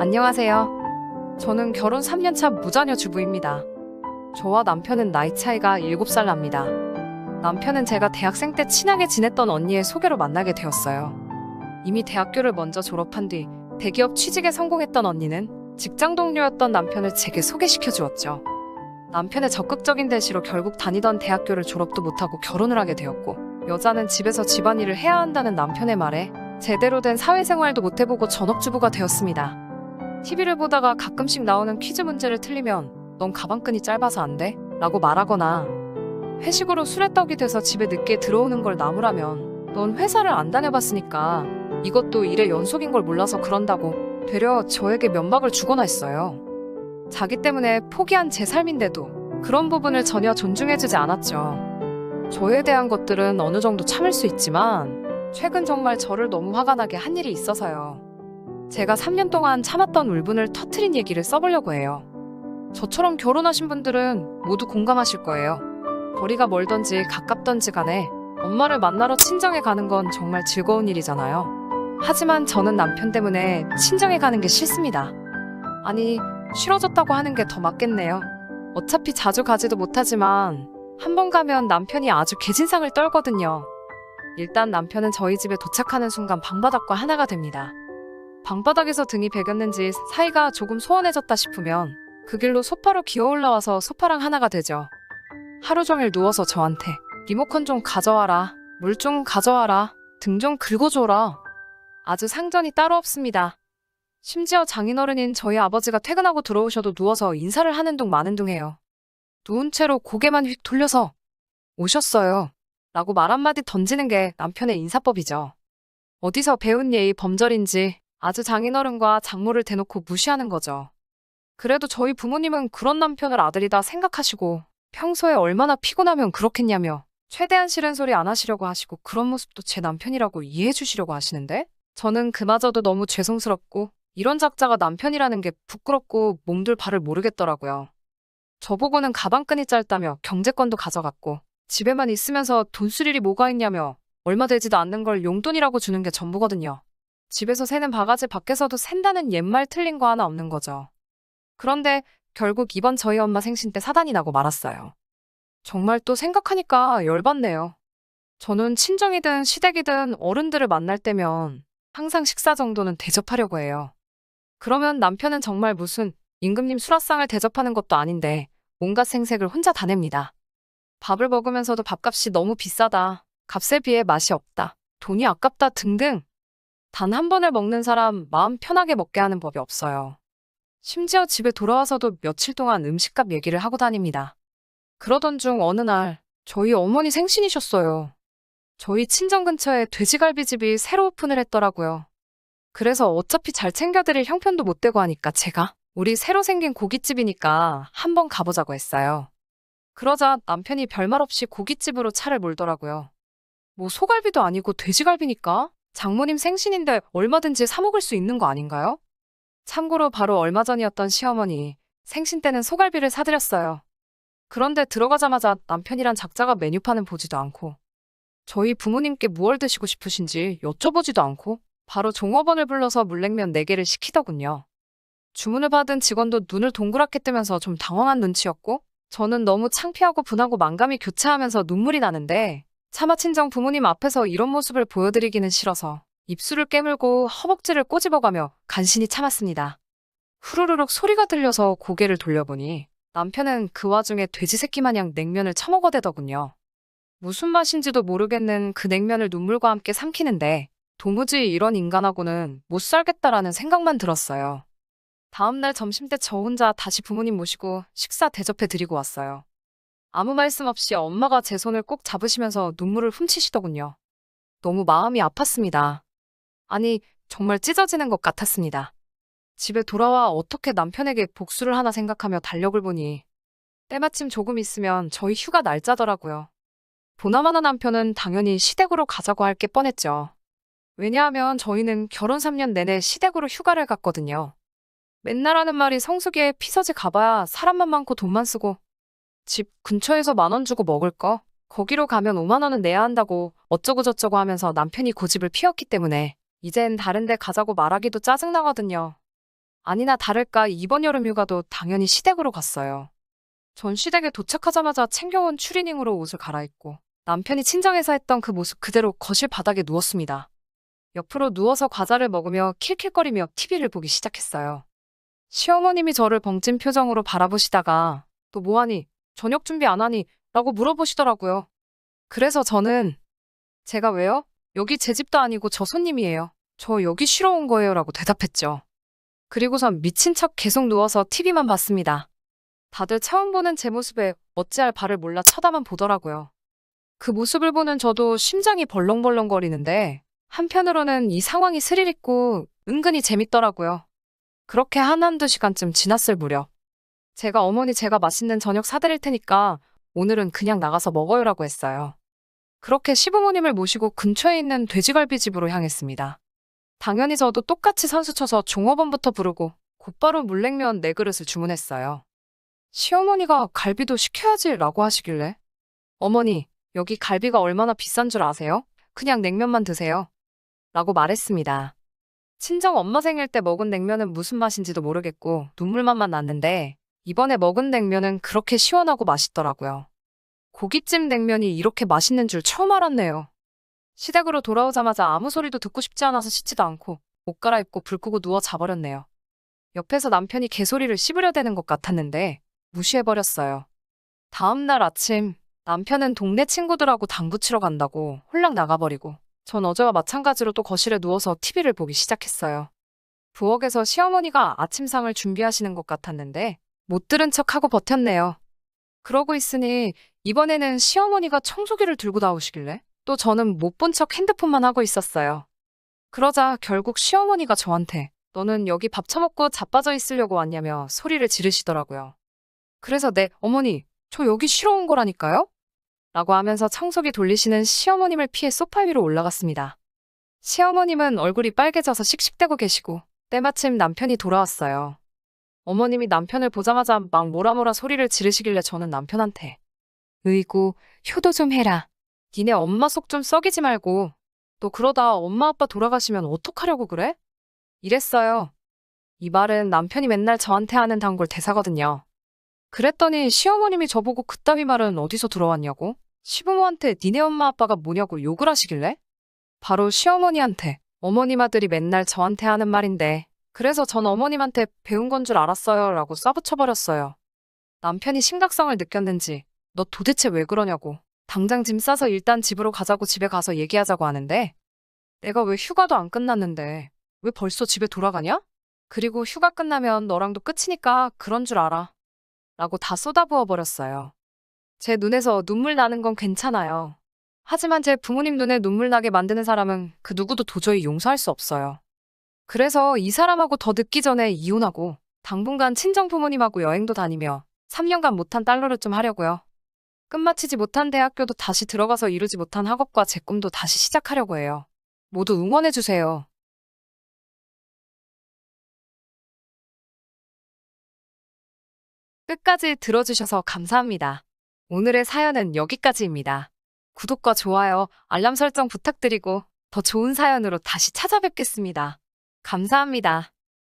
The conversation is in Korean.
안녕하세요. 저는 결혼 3년차 무자녀 주부입니다. 저와 남편은 나이 차이가 7살 납니다. 남편은 제가 대학생 때 친하게 지냈던 언니의 소개로 만나게 되었어요. 이미 대학교를 먼저 졸업한 뒤 대기업 취직에 성공했던 언니는 직장 동료였던 남편을 제게 소개시켜 주었죠. 남편의 적극적인 대시로 결국 다니던 대학교를 졸업도 못하고 결혼을 하게 되었고 여자는 집에서 집안일을 해야 한다는 남편의 말에 제대로 된 사회생활도 못 해보고 전업주부가 되었습니다. TV를 보다가 가끔씩 나오는 퀴즈 문제를 틀리면 넌 가방끈이 짧아서 안 돼? 라고 말하거나 회식으로 술에 떡이 돼서 집에 늦게 들어오는 걸 나무라면 넌 회사를 안 다녀봤으니까 이것도 일의 연속인 걸 몰라서 그런다고 되려 저에게 면박을 주거나 했어요. 자기 때문에 포기한 제 삶인데도 그런 부분을 전혀 존중해주지 않았죠. 저에 대한 것들은 어느 정도 참을 수 있지만 최근 정말 저를 너무 화가 나게 한 일이 있어서요. 제가 3년 동안 참았던 울분을 터트린 얘기를 써보려고 해요. 저처럼 결혼하신 분들은 모두 공감하실 거예요. 거리가 멀던지 가깝던지 간에 엄마를 만나러 친정에 가는 건 정말 즐거운 일이잖아요. 하지만 저는 남편 때문에 친정에 가는 게 싫습니다. 아니, 싫어졌다고 하는 게 더 맞겠네요. 어차피 자주 가지도 못하지만 한 번 가면 남편이 아주 개진상을 떨거든요. 일단 남편은 저희 집에 도착하는 순간 방바닥과 하나가 됩니다. 방바닥에서 등이 베겼는지 사이가 조금 소원해졌다 싶으면 그 길로 소파로 기어 올라와서 소파랑 하나가 되죠. 하루 종일 누워서 저한테 리모컨 좀 가져와라, 물 좀 가져와라, 등 좀 긁어줘라. 아주 상전이 따로 없습니다. 심지어 장인어른인 저희 아버지가 퇴근하고 들어오셔도 누워서 인사를 하는 둥 마는 둥 해요. 누운 채로 고개만 휙 돌려서 오셨어요. 라고 말 한마디 던지는 게 남편의 인사법이죠. 어디서 배운 예의 범절인지 아주 장인어른과 장모를 대놓고 무시하는 거죠. 그래도 저희 부모님은 그런 남편을 아들이다 생각하시고 평소에 얼마나 피곤하면 그렇겠냐며 최대한 싫은 소리 안 하시려고 하시고 그런 모습도 제 남편이라고 이해해 주시려고 하시는데 저는 그마저도 너무 죄송스럽고 이런 작자가 남편이라는 게 부끄럽고 몸둘 바를 모르겠더라고요. 저보고는 가방끈이 짧다며 경제권도 가져갔고 집에만 있으면서 돈쓸 일이 뭐가 있냐며 얼마 되지도 않는 걸 용돈이라고 주는 게 전부거든요. 집에서 새는 바가지 밖에서도 샌다는 옛말 틀린 거 하나 없는 거죠. 그런데 결국 이번 저희 엄마 생신 때 사단이 나고 말았어요. 정말 또 생각하니까 열받네요. 저는 친정이든 시댁이든 어른들을 만날 때면 항상 식사 정도는 대접하려고 해요. 그러면 남편은 정말 무슨 임금님 수라상을 대접하는 것도 아닌데 온갖 생색을 혼자 다 냅니다. 밥을 먹으면서도 밥값이 너무 비싸다. 값에 비해 맛이 없다. 돈이 아깝다 등등. 단 한 번을 먹는 사람 마음 편하게 먹게 하는 법이 없어요. 심지어 집에 돌아와서도 며칠 동안 음식값 얘기를 하고 다닙니다. 그러던 중 어느 날 저희 어머니 생신이셨어요. 저희 친정 근처에 돼지갈비집이 새로 오픈을 했더라고요. 그래서 어차피 잘 챙겨드릴 형편도 못 되고 하니까 제가 우리 새로 생긴 고깃집이니까 한번 가보자고 했어요. 그러자 남편이 별말 없이 고깃집으로 차를 몰더라고요. 뭐 소갈비도 아니고 돼지갈비니까 장모님 생신인데 얼마든지 사 먹을 수 있는 거 아닌가요? 참고로 바로 얼마 전이었던 시어머니 생신 때는 소갈비를 사드렸어요. 그런데 들어가자마자 남편이란 작자가 메뉴판은 보지도 않고 저희 부모님께 무얼 드시고 싶으신지 여쭤보지도 않고 바로 종업원을 불러서 물냉면 4개를 시키더군요. 주문을 받은 직원도 눈을 동그랗게 뜨면서 좀 당황한 눈치였고 저는 너무 창피하고 분하고 만감이 교차하면서 눈물이 나는데 차마 친정 부모님 앞에서 이런 모습을 보여드리기는 싫어서 입술을 깨물고 허벅지를 꼬집어가며 간신히 참았습니다. 후루루룩 소리가 들려서 고개를 돌려보니 남편은 그 와중에 돼지 새끼 마냥 냉면을 처먹어대더군요. 무슨 맛인지도 모르겠는 그 냉면을 눈물과 함께 삼키는데 도무지 이런 인간하고는 못 살겠다라는 생각만 들었어요. 다음날 점심때 저 혼자 다시 부모님 모시고 식사 대접해 드리고 왔어요. 아무 말씀 없이 엄마가 제 손을 꼭 잡으시면서 눈물을 훔치시더군요. 너무 마음이 아팠습니다. 아니, 정말 찢어지는 것 같았습니다. 집에 돌아와 어떻게 남편에게 복수를 하나 생각하며 달력을 보니 때마침 조금 있으면 저희 휴가 날짜더라고요. 보나마나 남편은 당연히 시댁으로 가자고 할 게 뻔했죠. 왜냐하면 저희는 결혼 3년 내내 시댁으로 휴가를 갔거든요. 맨날 하는 말이 성수기에 피서지 가봐야 사람만 많고 돈만 쓰고 집 근처에서 만 원 주고 먹을 거 거기로 가면 5만 원은 내야 한다고 어쩌고저쩌고 하면서 남편이 고집을 피웠기 때문에 이젠 다른 데 가자고 말하기도 짜증나거든요. 아니나 다를까 이번 여름 휴가도 당연히 시댁으로 갔어요. 전 시댁에 도착하자마자 챙겨온 추리닝으로 옷을 갈아입고 남편이 친정에서 했던 그 모습 그대로 거실 바닥에 누웠습니다. 옆으로 누워서 과자를 먹으며 킬킬거리며 TV를 보기 시작했어요. 시어머님이 저를 벙찐 표정으로 바라보시다가 또 뭐하니? 저녁 준비 안 하니? 라고 물어보시더라고요. 그래서 저는 제가 왜요? 여기 제 집도 아니고 저 손님이에요. 저 여기 쉬러 온 거예요. 라고 대답했죠. 그리고선 미친 척 계속 누워서 TV만 봤습니다. 다들 처음 보는 제 모습에 어찌할 바를 몰라 쳐다만 보더라고요. 그 모습을 보는 저도 심장이 벌렁벌렁거리는데 한편으로는 이 상황이 스릴 있고 은근히 재밌더라고요. 그렇게 한 한두 시간쯤 지났을 무렵 제가 어머니 제가 맛있는 저녁 사드릴 테니까 오늘은 그냥 나가서 먹어요라고 했어요. 그렇게 시부모님을 모시고 근처에 있는 돼지갈비집으로 향했습니다. 당연히 저도 똑같이 선수 쳐서 종업원부터 부르고 곧바로 물냉면 네 그릇을 주문했어요. 시어머니가 갈비도 시켜야지 라고 하시길래 어머니, 여기 갈비가 얼마나 비싼 줄 아세요? 그냥 냉면만 드세요. 라고 말했습니다. 친정 엄마 생일 때 먹은 냉면은 무슨 맛인지도 모르겠고 눈물맛만 났는데 이번에 먹은 냉면은 그렇게 시원하고 맛있더라고요. 고깃집 냉면이 이렇게 맛있는 줄 처음 알았네요. 시댁으로 돌아오자마자 아무 소리도 듣고 싶지 않아서 씻지도 않고 옷 갈아입고 불 끄고 누워 자버렸네요. 옆에서 남편이 개소리를 씹으려 대는 것 같았는데 무시해버렸어요. 다음날 아침 남편은 동네 친구들하고 당구 치러 간다고 홀랑 나가버리고 전 어제와 마찬가지로 또 거실에 누워서 TV를 보기 시작했어요. 부엌에서 시어머니가 아침상을 준비하시는 것 같았는데 못 들은 척하고 버텼네요. 그러고 있으니 이번에는 시어머니가 청소기를 들고 나오시길래 또 저는 못 본 척 핸드폰만 하고 있었어요. 그러자 결국 시어머니가 저한테 너는 여기 밥 처먹고 자빠져 있으려고 왔냐며 소리를 지르시더라고요. 그래서 네, 어머니, 저 여기 쉬러 온 거라니까요? 라고 하면서 청소기 돌리시는 시어머님을 피해 소파 위로 올라갔습니다. 시어머님은 얼굴이 빨개져서 씩씩대고 계시고 때마침 남편이 돌아왔어요. 어머님이 남편을 보자마자 막 뭐라뭐라 소리를 지르시길래 저는 남편한테 으이구, 효도 좀 해라. 니네 엄마 속 좀 썩이지 말고 또 그러다 엄마 아빠 돌아가시면 어떡하려고 그래? 이랬어요. 이 말은 남편이 맨날 저한테 하는 단골 대사거든요. 그랬더니 시어머님이 저보고 그따위 말은 어디서 들어왔냐고? 시부모한테 니네 엄마 아빠가 뭐냐고 욕을 하시길래? 바로 시어머니한테 어머님 아들이 맨날 저한테 하는 말인데 그래서 전 어머님한테 배운 건 줄 알았어요 라고 쏴붙여버렸어요. 남편이 심각성을 느꼈는지 너 도대체 왜 그러냐고 당장 짐 싸서 일단 집으로 가자고 집에 가서 얘기하자고 하는데 내가 왜 휴가도 안 끝났는데 왜 벌써 집에 돌아가냐? 그리고 휴가 끝나면 너랑도 끝이니까 그런 줄 알아. 라고 다 쏟아부어 버렸어요. 제 눈에서 눈물 나는 건 괜찮아요. 하지만 제 부모님 눈에 눈물 나게 만드는 사람은 그 누구도 도저히 용서할 수 없어요. 그래서 이 사람하고 더 늦기 전에 이혼하고 당분간 친정 부모님하고 여행도 다니며 3년간 못한 달러를 좀 하려고요. 끝마치지 못한 대학교도 다시 들어가서 이루지 못한 학업과 제 꿈도 다시 시작하려고 해요. 모두 응원해주세요. 끝까지 들어주셔서 감사합니다. 오늘의 사연은 여기까지입니다. 구독과 좋아요, 알람 설정 부탁드리고 더 좋은 사연으로 다시 찾아뵙겠습니다. 감사합니다.